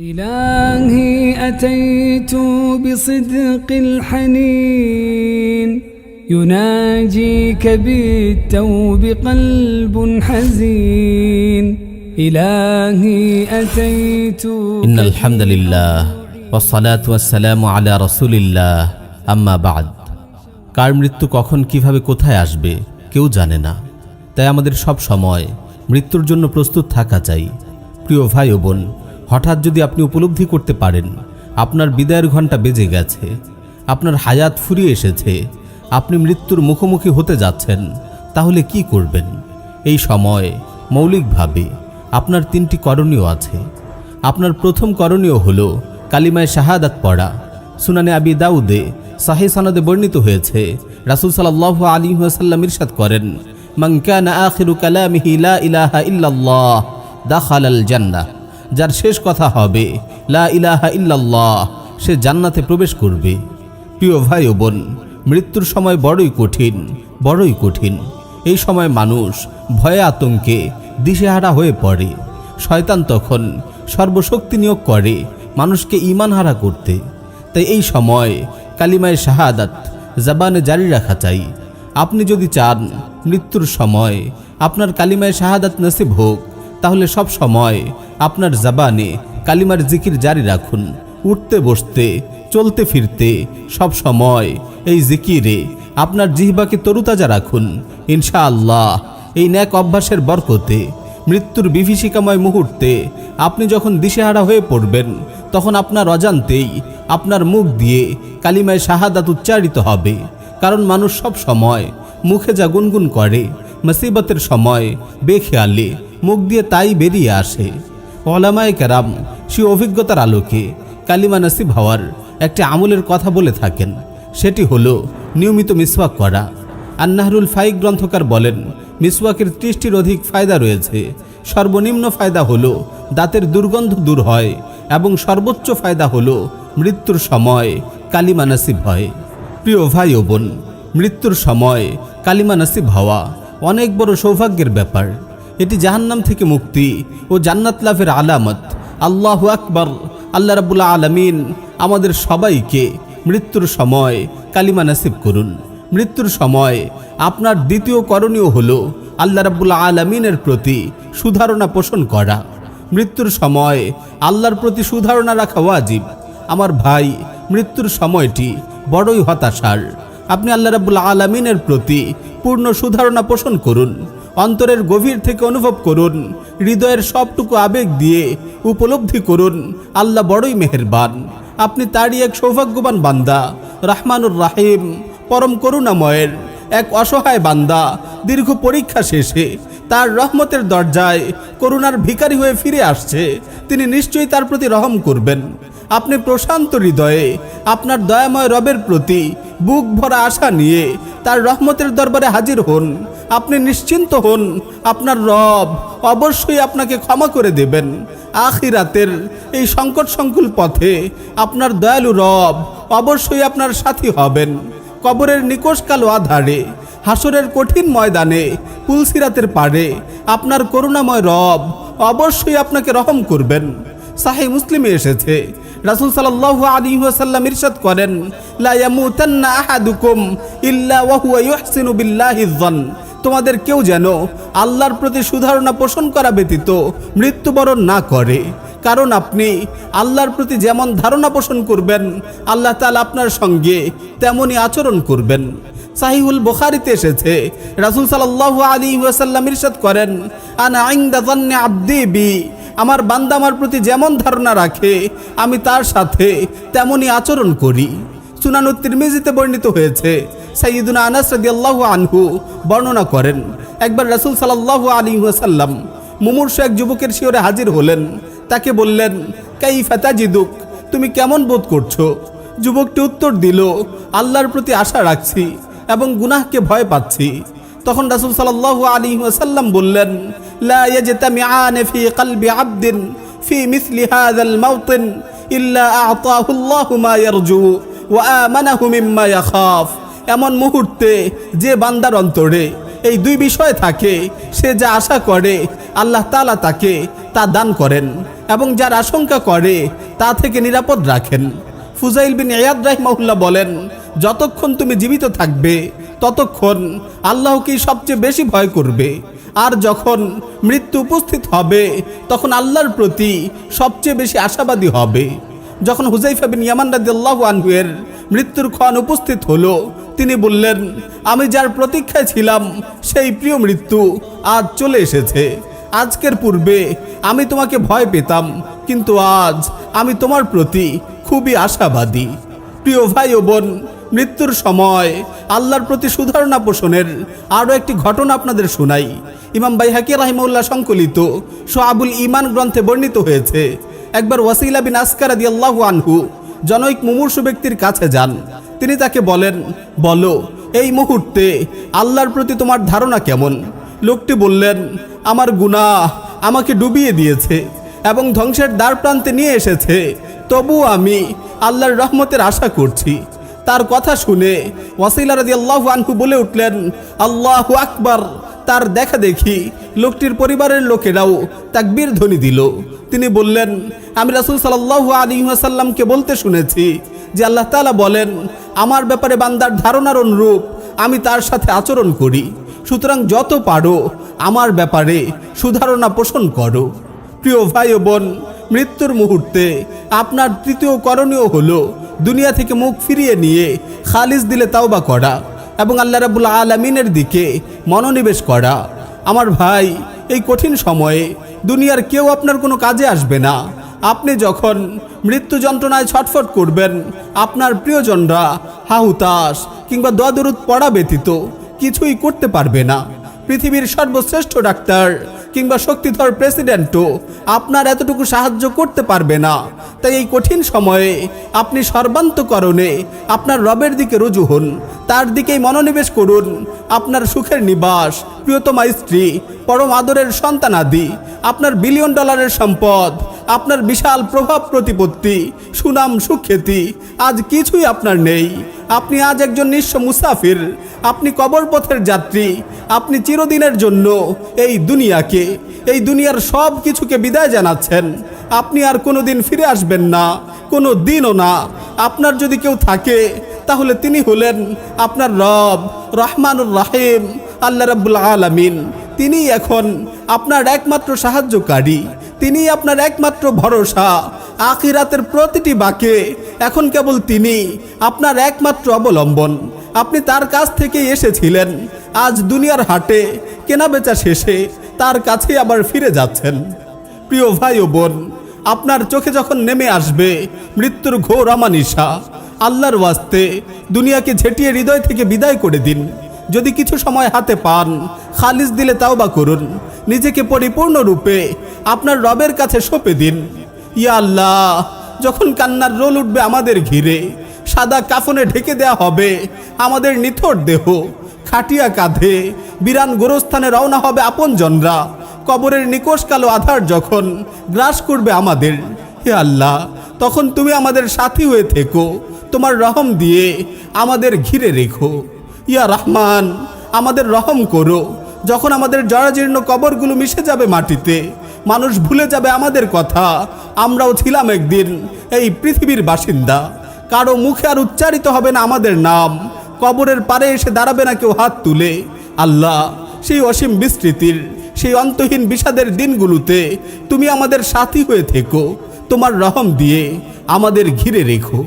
إلهي أتيت بصدق الحنين يناجيك بالتوب قلب حزين إلهي أتيت إن الحمد لله والصلاة والسلام على رسول الله আম্মা বাদ কার মৃত্যু কখন কিভাবে কোথায় আসবে কেউ জানে না তাই আমাদের সব সময় মৃত্যুর জন্য প্রস্তুত থাকা চাই প্রিয় ভাই ও বোন হঠাৎ যদি আপনি উপলব্ধি করতে পারেন, আপনার বিদায়ের ঘণ্টা বেজে গেছে, আপনার হায়াত ফুরিয়ে এসেছে, আপনি মৃত্যুর মুখোমুখি হতে যাচ্ছেন, তাহলে কি করবেন? এই সময়, মৌলিকভাবে, আপনার তিনটি করণীয় আছে। আপনার প্রথম করণীয় হল কালিমায় শাহাদাত পড়া। সুনানে আবি দাউদে সাহি সানদে বর্ণিত হয়েছে, রাসুল সাল্লাহ আলী সাল্লাম ইরশাদ করেন মাংকানা আখিরু কালামিহি লা ইলাহা ইল্লাল্লাহ, দাখালাল জান্নাহ। যার শেষ কথা হবে, লা ইলাহা ইল্লাল্লাহ সে জান্নাতে প্রবেশ করবে। প্রিয় ভাই ও বোন, মৃত্যুর সময় বড়ই কঠিন বড়ই কঠিন। এই সময় মানুষ ভয়ে আতঙ্কে, দিশেহারা হয়ে পড়ে। শয়তান তখন সর্বশক্তি নিয়োগ করে মানুষকে ইমানহারা করতে। তাই এই সময় কালিমায় শাহাদাত জবানে জারি রাখা চাই। আপনি যদি চান মৃত্যুর সময় আপনার কালিমায় শাহাদাত নসিব হোক, তাহলে সব সময় আপনার জবানে কালিমার জিকির জারি রাখুন। উঠতে, বসতে, চলতে, ফিরতে, সব সময় এই জিকিরে আপনার জিহবাকে তরুতাজা রাখুন। ইনশাআল্লাহ, এই ন্যাক অভ্যাসের বরকতে, মৃত্যুর বিভীষিকাময় মুহূর্তে আপনি যখন দিশেহারা হয়ে পড়বেন, তখন আপনার অজান্তেই আপনার মুখ দিয়ে কালিমায় শাহাদাত উচ্চারিত হবে। কারণ মানুষ সব সময় মুখে যা গুনগুন করে, মুসিবতের সময় বেখেয়ালে মুখ দিয়ে তাই বেরিয়ে আসে। ওলামায় কেরাম সে অভিজ্ঞতার আলোকে কালিমা নসিব হওয়ার একটি আমলের কথা বলে থাকেন। সেটি হলো নিয়মিত মিসওয়াক করা। আন্নাহরুল ফাইক গ্রন্থকার বলেন, মিসওয়াকের ত্রিশটির অধিক ফায়দা রয়েছে। সর্বনিম্ন ফায়দা হলো দাঁতের দুর্গন্ধ দূর হয় এবং সর্বোচ্চ ফায়দা হলো মৃত্যুর সময় কালিমা নসিব হয়। প্রিয় ভাই ও বোন, মৃত্যুর সময় কালিমা নসিব হওয়া অনেক বড় সৌভাগ্যের ব্যাপার। এটি জাহান্নাম থেকে মুক্তি ও জান্নাত লাভের আলামত। আল্লাহ আকবর। আল্লাহ রাবুল্লাহ আলমিন আমাদের সবাইকে মৃত্যুর সময় কালিমা নাসিব করুন। মৃত্যুর সময় আপনার দ্বিতীয় করণীয় হল আল্লাহ রাবুল্লাহ আলমিনের প্রতি সুধারণা পোষণ করা। মৃত্যুর সময় আল্লাহর প্রতি সুধারণা রাখা ওয়াজিব। আমার ভাই, মৃত্যুর সময়টি বড়ই হতাশার। আপনি আল্লাহ রাবুল আলমিনের প্রতি পূর্ণ সুধারণা পোষণ করুন। অন্তরের গভীর থেকে অনুভব করুন। হৃদয়ের সবটুকু আবেগ দিয়ে উপলব্ধি করুন। আল্লাহ বড়ই মেহেরবান। আপনি তারই এক সৌভাগ্যবান বান্দা। রাহমানুর রাহিম। পরম করুণাময়ের এক অসহায় বান্দা। দীর্ঘ পরীক্ষা শেষে তার রহমতের দরজায় করুণার ভিকারি হয়ে ফিরে আসছে। তিনি নিশ্চয়ই তার প্রতি রহম করবেন। আপনি প্রশান্ত হৃদয়ে আপনার দয়াময় রবের প্রতি বুক ভরা আশা নিয়ে তার রহমতের দরবারে হাজির হন। আপনি নিশ্চিন্ত হন, আপনার রব অবশ্যই আপনাকে ক্ষমা করে দেবেন। আখিরাতের এই সংকট সংকুল পথে আপনার দয়ালু রব অবশ্যই আপনার সাথী হবেন। কবরের নিকোষ কালো আধারে, হাসরের কঠিন ময়দানে পুলসিরাতের পাড়ে আপনার করুণাময় রব অবশ্যই আপনাকে রহম করবেন। সাহি মুসলিমে এসেছে, রাসুল ওয়াসাল্লাম ইরশাদ করেন ওয়া তোমাদের কেউ যেন আল্লাহর প্রতি সুধারণা পোষণ করা ব্যতীত মৃত্যুবরণ না করে। কারণ আপনি আল্লাহর প্রতি যেমন ধারণা পোষণ করবেন, আল্লাহ তাআলা আপনার সঙ্গে তেমনই আচরণ করবেন। সাহিহুল বুখারিতে এসেছে, রাসূল সাল্লাল্লাহু আলী ওয়াসাল্লাম ইরশাদ করেন, আনা ইনদা যান্নি আবদি আমার বান্দা আমার প্রতি যেমন ধারণা রাখে, আমি তার সাথে তেমনই আচরণ করি। সুনানু তিরমিজিতে বর্ণিত হয়েছে সাইয়্যিদুনা আনাস রাদিয়াল্লাহু আনহু বর্ণনা করেন, একবার রাসূল সাল্লাল্লাহু আলাইহি ওয়াসাল্লাম মুমূর্ষু এক যুবকের শিওরে হাজির হলেন। তাকে বললেন, কাইফা তাজিদুক? তুমি কেমন বোধ করছ? যুবকটি উত্তর দিল, আল্লাহর প্রতি আশা রাখছি এবং গুনাহকে ভয় পাচ্ছি। তখন রাসূল সাল্লাল্লাহু আলাইহি ওয়াসাল্লাম বললেন ফি ইল্লা আ'তাহু আল্লাহু মা ওয়া এমন মুহূর্তে যে বান্দার অন্তরে এই দুই বিষয় থাকে, সে যা আশা করে, আল্লাহ তালা তাকে তা দান করেন এবং যার আশঙ্কা করে, তা থেকে নিরাপদ রাখেন। ফুজাইল বিন ইয়াদ রাহিমাহুল্লাহ বলেন, যতক্ষণ তুমি জীবিত থাকবে, ততক্ষণ আল্লাহকেই সবচেয়ে বেশি ভয় করবে। আর যখন মৃত্যু উপস্থিত হবে, তখন আল্লাহর প্রতি সবচেয়ে বেশি আশাবাদী হবে। যখন হুজাইফা বিন ইয়ামান রাদিয়াল্লাহু আনহুয়ের মৃত্যুর ক্ষণ উপস্থিত হলো। তিনি বললেন, আমি যার প্রতীক্ষায় ছিলাম, সেই প্রিয় মৃত্যু আজ চলে এসেছে। আজকের পূর্বে আমি তোমাকে ভয় পেতাম, কিন্তু আজ আমি তোমার প্রতি খুবই আশাবাদী। প্রিয় ভাই ও বোন, মৃত্যুর সময় আল্লাহর প্রতি সুধারণা পোষণের আরও একটি ঘটনা আপনাদের শোনাই। ইমাম বাইহাকি রাহিমউল্লাহ সংকলিত সোয়াবুল ইমান গ্রন্থে বর্ণিত হয়েছে, একবার ওয়াসিলা বিন আসকার আল্লাহু আনহু জনৈক মুমূর্ষু ব্যক্তির কাছে যান। তিনি তাকে বলেন, বলো, এই মুহূর্তে আল্লাহর প্রতি তোমার ধারণা কেমন? লোকটি বললেন, আমার গুনাহ আমাকে ডুবিয়ে দিয়েছে এবং ধ্বংসের দ্বার প্রান্তে নিয়ে এসেছে। তবু আমি আল্লাহর রহমতের আশা করছি। তার কথা শুনে ওয়াসিলা রাদি আল্লাহ আনহু বলে উঠলেন, আল্লাহু আকবার। তার দেখা দেখি লোকটির পরিবারের লোকেরাও তাকবীর ধ্বনি দিল। তিনি বললেন, আমি রাসুল সাল্লাহ আলী আসাল্লামকে বলতে শুনেছি যে আল্লাহ তালা বলেন, আমার ব্যাপারে বান্দার ধারণার অনুরূপ আমি তার সাথে আচরণ করি। সুতরাং যত পারো আমার ব্যাপারে সুধারণা পোষণ করো। প্রিয় ভাই ও বোন, মৃত্যুর মুহূর্তে আপনার তৃতীয় করণীয় হলো দুনিয়া থেকে মুখ ফিরিয়ে নিয়ে খালিজ দিলে তাওবা করা এবং আল্লাহ রাবুল আলমিনের দিকে মনোনিবেশ করা। আমার ভাই, এই কঠিন সময়ে দুনিয়ার কেউ আপনার কোনো কাজে আসবে না। আপনি যখন মৃত্যু যন্ত্রণায় ছটফট করবেন, আপনার প্রিয়জনরা হাহুতাস কিংবা দদরুদ পড়া ব্যতীত কিছুই করতে পারবে না। পৃথিবীর সর্বশ্রেষ্ঠ ডাক্তার কিংবা শক্তিধর প্রেসিডেন্টও আপনার এতটুকু সাহায্য করতে পারবে না। তাই এই কঠিন সময়ে আপনি সর্বান্তকরণে আপনার রবের দিকে রুজু হন, তার দিকেই মনোনিবেশ করুন, আপনার সুখের নিবাস, প্রিয়তমা স্ত্রী, পরম আদরের সন্তানাদি আপনার বিলিয়ন ডলারের সম্পদ, আপনার বিশাল প্রভাব প্রতিপত্তি, সুনাম সুখ্যাতি, আজ কিছুই আপনার নেই। আপনি আজ একজন নিঃস্ব মুসাফির। আপনি কবর পথের যাত্রী। আপনি চিরদিনের জন্য এই দুনিয়াকে, এই দুনিয়ার সব কিছুকে বিদায় জানাচ্ছেন। আপনি আর কোনো দিন ফিরে আসবেন না, কোনো দিনও না। আপনার যদি কেউ থাকে, তাহলে তিনি হলেন আপনার রব, রহমানুর রাহিম, আল্লাহ রাব্বুল আলামিন। তিনি এখন আপনার একমাত্র সাহায্যকারী। তিনি আপনার একমাত্র ভরসা। আখিরাতের প্রতিটি বাকে এখন কেবল তিনি আপনার একমাত্র অবলম্বন। আপনি তার কাছ থেকেই এসেছিলেন। আজ দুনিয়ার হাটে, কেনাবেচা শেষে তার কাছে আবার ফিরে যাচ্ছেন। প্রিয় ভাই ও বোন, আপনার চোখে যখন নেমে আসবে মৃত্যুর ঘোর অমানিসা, আল্লাহর ওয়াস্তে দুনিয়াকে ঝেঁটিয়ে হৃদয় থেকে বিদায় করে দিন। যদি কিছু সময় হাতে পান খালিজ দিলে তাও বা করুন। নিজেকে পরিপূর্ণরূপে আপনার রবের কাছে সঁপে দিন। ইয়া আল্লাহ, যখন কান্নার রোল উঠবে আমাদের ঘিরে, সাদা কাফনে ঢেকে দেয়া হবে আমাদের নিথর দেহ, খাটিয়া কাঁধে বিরান গোরস্থানে রওনা হবে আপনজনরা কবরের নিকোষ কালো আধার যখন গ্রাস করবে আমাদের, হে আল্লাহ, তখন তুমি আমাদের সাথী হয়ে থেকো, তোমার রহম দিয়ে আমাদের ঘিরে রেখো। ইয়া রহমান, আমাদের রহম করো, যখন আমাদের জরাজীর্ণ কবরগুলো মিশে যাবে মাটিতে মানুষ ভুলে যাবে আমাদের কথা। আমরাও ছিলাম একদিন এই পৃথিবীর বাসিন্দা। কারও মুখে আর উচ্চারিত হবে না আমাদের নাম। কবরের পারে এসে দাঁড়াবে না কেউ হাত তুলে। আল্লাহ, সেই অসীম বিস্তৃতির, সেই অন্তহীন বিষাদের দিনগুলোতে তুমি আমাদের সাথী হয়ে থেকো। তোমার রহম দিয়ে আমাদের ঘিরে রেখো।